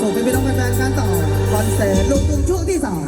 ส่งไปพี่น้องแฟนๆการต่อคอนเสิร์ตลูกทุ่งช่วงที่สอง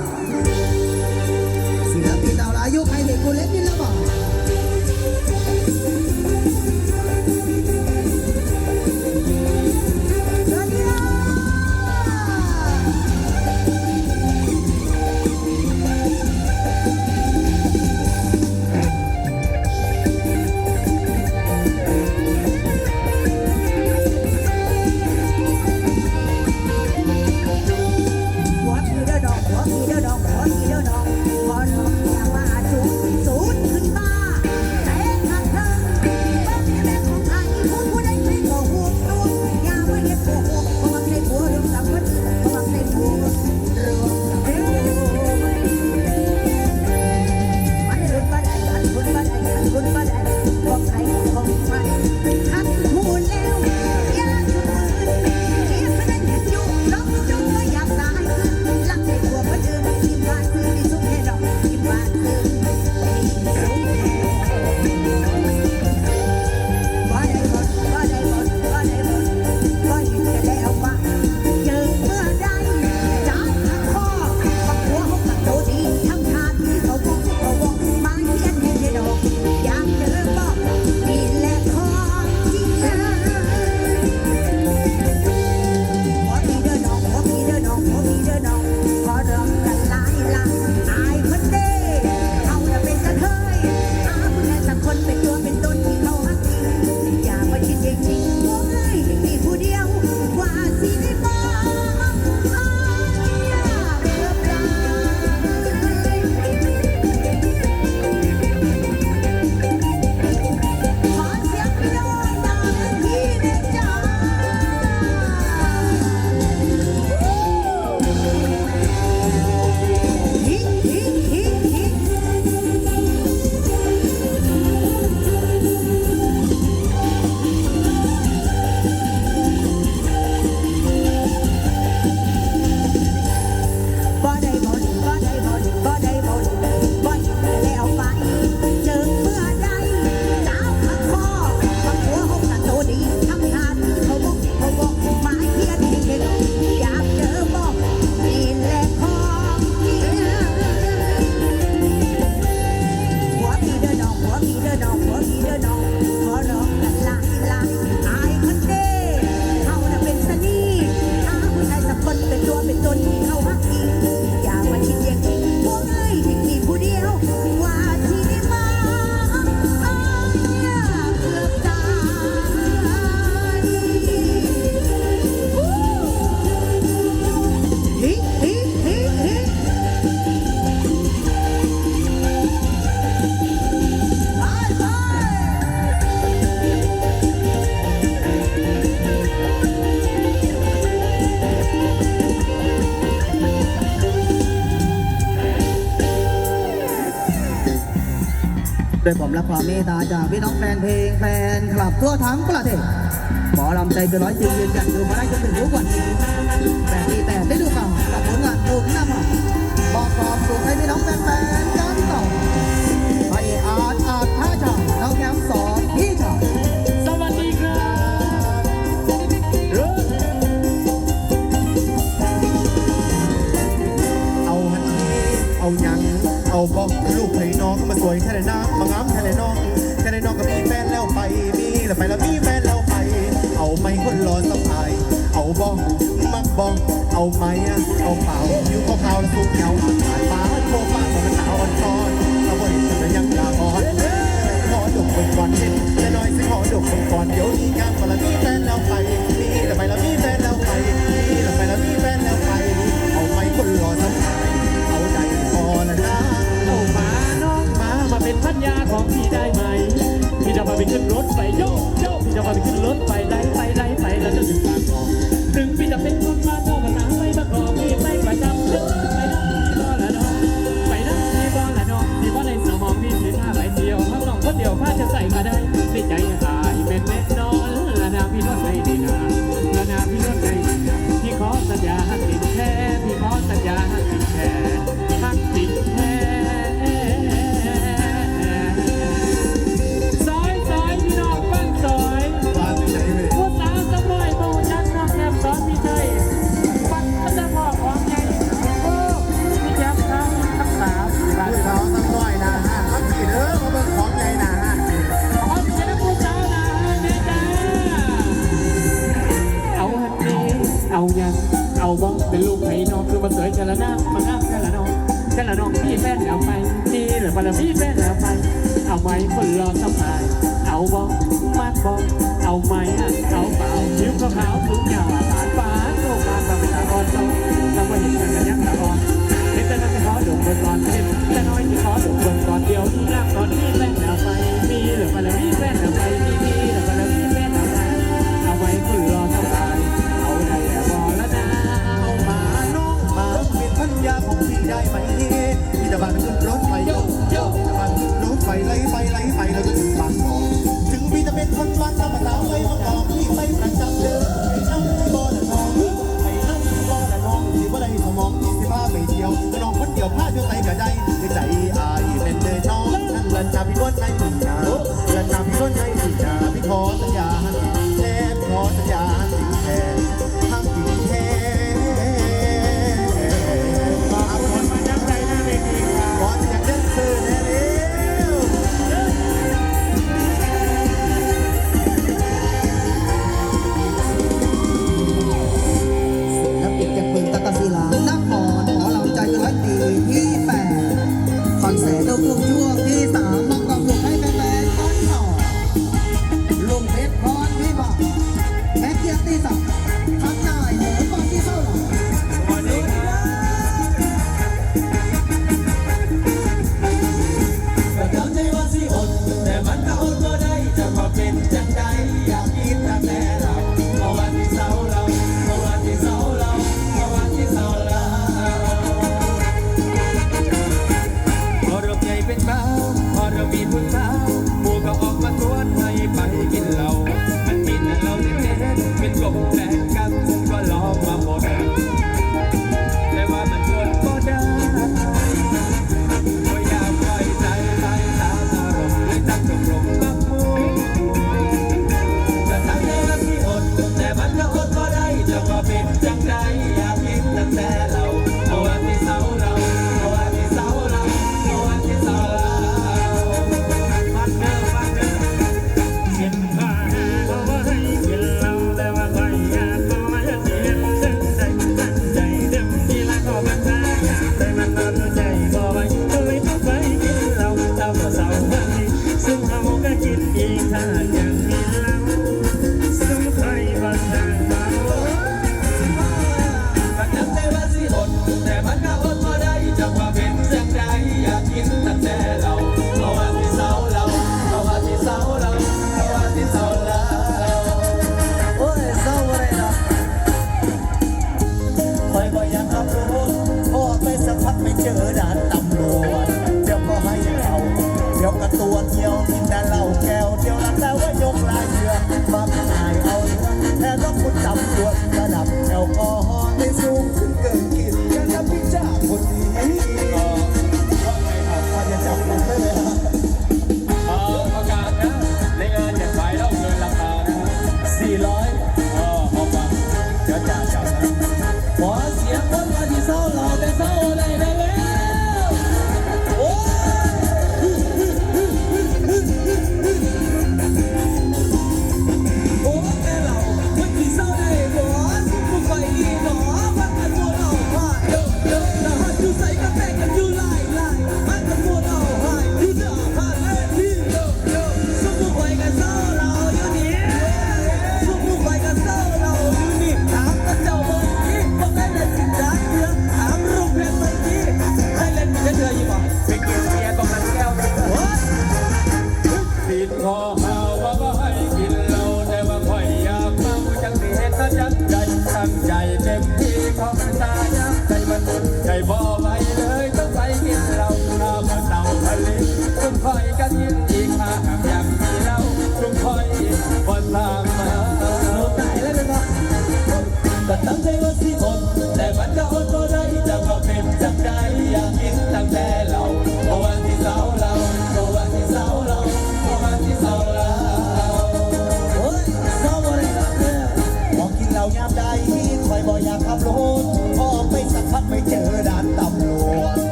ความเมตตาจากพี่น้องแฟนเพลงแฟนคลับทั่วทั้งประเทศหมอลำใจเกินร้อยจริงยืนยันคือมาได้จนถึงทุกวันนี้แต่ที่แต่ได้ดูกั ถไปโยกโยกจะพาไปขึ้นรถไป จะละนามังงามจะละนองจะละนองพี่แม่ล้วไปนี่หรือบารมีแม่ล้วไป เอาไม้คนรอสบาย เอาบอกมาบอกเอาไม้เอาเปล่าคิ้วขาวถุงยาวอาหารฟ้าโตมาตาเป็ตาออนเราเราไม่เห็นกันกันยังตาออนเห็นแต่นั้นขอดกบนตอนเห็นแต่น้อยที่ขอดกบนตอนเดียวที่นั่งตอนนี้แม่ล้วไปมีหรือบารมีแม่ล้วไปมี ยาของพี่ได้ไหมพี่จะบังขึ้นรถไปโยโย่จะบังขึ้นรถไฟไล่ไปไล่ไปแล้วก็ถึงบางกอกถึงพี่จะเป็นคนบ้านธรรมดาไว้มาก่อนพี่ไปประจำเดิมไอ้น้ำไอ้บอลละน้องไอ้น้ำไอ้บอลละน้องที่ว่าไรสมองที่บ้าไปเที่ยวก็น้องคนเดียวพลาดเที่ยวไปก็ได้ในใจอายเป็นเดชน้องนั่นละจาพี่ล้วนใจพี่นาละจาพี่ล้วนใจพี่นาพี่ขอสัญญาแทนขอสัญญา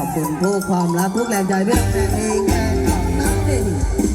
ขอบคุณทุกความรักทุกแรงใจเรื่งเองแบ่งต่อน้ำเอง